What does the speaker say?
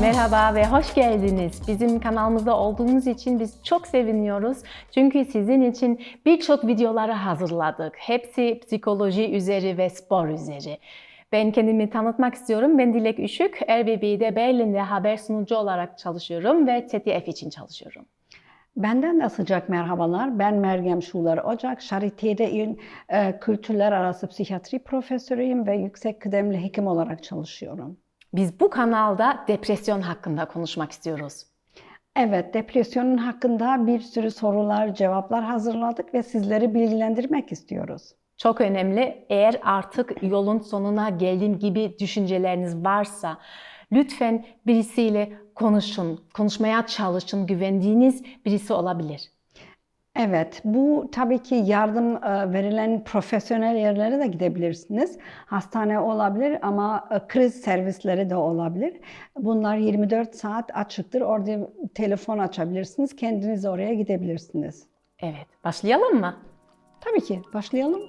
Merhaba ve hoş geldiniz. Bizim kanalımızda olduğunuz için biz çok seviniyoruz. Çünkü sizin için birçok videoları hazırladık. Hepsi psikoloji üzeri ve spor üzeri. Ben kendimi tanıtmak istiyorum. Ben Dilek Üşük. RBB'de Berlin'de haber sunucu olarak çalışıyorum ve TTF için çalışıyorum. Benden de sıcak merhabalar. Ben Meryem Şular Ocak. Şarite'de e, kültürler arası psikiyatri profesörüyüm ve yüksek kıdemli hekim olarak çalışıyorum. Biz bu kanalda depresyon hakkında konuşmak istiyoruz. Evet, depresyonun hakkında bir sürü sorular, cevaplar hazırladık ve sizleri bilgilendirmek istiyoruz. Çok önemli. Eğer artık yolun sonuna geldiğim gibi düşünceleriniz varsa lütfen birisiyle konuşun, konuşmaya çalışın. Güvendiğiniz birisi olabilir. Evet, bu tabii ki yardım e, verilen profesyonel yerlere de gidebilirsiniz. Hastane olabilir ama e, kriz servisleri de olabilir. Bunlar 24 saat açıktır. Orada telefon açabilirsiniz. Kendiniz oraya gidebilirsiniz. Evet, başlayalım mı? Tabii ki. Başlayalım.